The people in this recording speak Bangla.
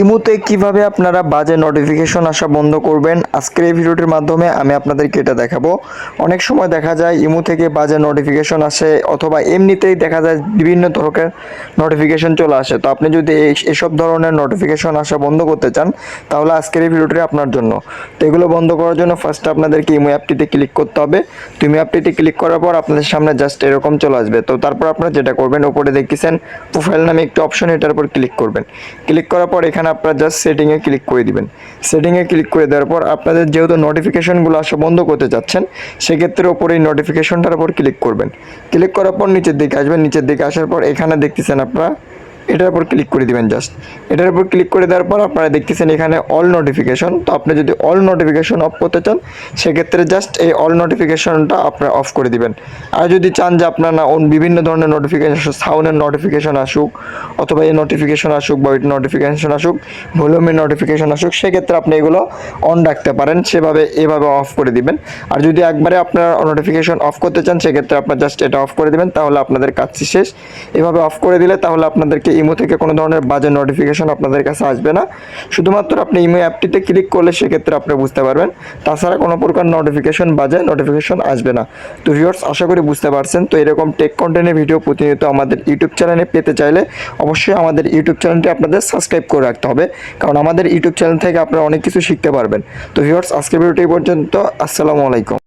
ইমুতে কীভাবে আপনারা বাজে নোটিফিকেশন আসা বন্ধ করবেন, আজকের এই ভিডিওটির মাধ্যমে আমি আপনাদেরকে এটা দেখাবো। অনেক সময় দেখা যায় ইমু থেকে বাজে নোটিফিকেশন আসে অথবা এমনিতেই দেখা যায় বিভিন্ন ধরনের নোটিফিকেশন চলে আসে। তো আপনি যদি এসব ধরনের নোটিফিকেশন আসা বন্ধ করতে চান, তাহলে আজকের এই ভিডিওটি আপনার জন্য। তো এগুলো বন্ধ করার জন্য ফার্স্ট আপনাদেরকে ইমো অ্যাপটিতে ক্লিক করতে হবে। তো ইমো অ্যাপটিতে ক্লিক করার পর আপনাদের সামনে জাস্ট এরকম চলে আসবে। তো তারপর আপনারা যেটা করবেন, উপরে দেখতেছেন প্রোফাইল নামে একটি অপশন এটার উপর ক্লিক করবেন। ক্লিক করার পর এখানে আপনারা জাস্ট সেটিংয়ে ক্লিক করে দিবেন। সেটিংয়ে ক্লিক করে দেওয়ার পর আপনাদের যেহেতু নোটিফিকেশনগুলো আসা বন্ধ করতে চাচ্ছেন, সেক্ষেত্রে ওপরে এই নোটিফিকেশনটার উপর ক্লিক করবেন। ক্লিক করার পর নিচের দিকে আসবেন। নিচের দিকে আসার পর এখানে দেখতেছেন আপনারা এটার উপর ক্লিক করে দিবেন জাস্ট এটার উপর ক্লিক করে দেওয়ার পর আপনারা দেখতেছেন এখানে অল নোটিফিকেশন তো আপনি যদি অল নোটিফিকেশন অফ করতে চান, সেক্ষেত্রে জাস্ট এই অল নোটিফিকেশনটা আপনারা অফ করে দিবেন। আর যদি চান যে আপনার না বিভিন্ন ধরনের নোটিফিকেশন সাউন্ডের নোটিফিকেশন আসুক, অথবা এই নোটিফিকেশন আসুক বা ওই নোটিফিকেশন আসুক ভলিউমের নোটিফিকেশন আসুক, সেক্ষেত্রে আপনি এগুলো অন রাখতে পারেন। সেভাবে, এভাবে অফ করে দিবেন। আর যদি একবারে আপনার নোটিফিকেশন অফ করতে চান, সেক্ষেত্রে আপনার জাস্ট এটা অফ করে দিবেন, তাহলে আপনাদের কাজটি শেষ। এভাবে অফ করে দিলে তাহলে আপনাদেরকে ইমো থেকে কোনো ধরনের বাজে নোটিফিকেশন আপনাদের কাছে আসবে না। শুধুমাত্র আপনি ইমো অ্যাপটিতে ক্লিক করলে সেক্ষেত্রে আপনি বুঝতে পারবেন। তাছাড়া কোনো প্রকার নোটিফিকেশন বাজে নোটিফিকেশন আসবে না। তো ভিউয়ার্স আশা করি বুঝতে পারছেন। তো এরকম টেক কন্টেন্টের ভিডিও প্রতিনিয়ত আমাদের ইউটিউব চ্যানেলে পেতে চাইলে অবশ্যই আমাদের ইউটিউব চ্যানেলটি আপনাদের সাবস্ক্রাইব করে রাখতে হবে। কারণ আমাদের ইউটিউব চ্যানেল থেকে আপনারা অনেক কিছু শিখতে পারবেন। তো ভিউয়ার্স আজকের ভিডিওটি পর্যন্ত। আসসালামু আলাইকুম।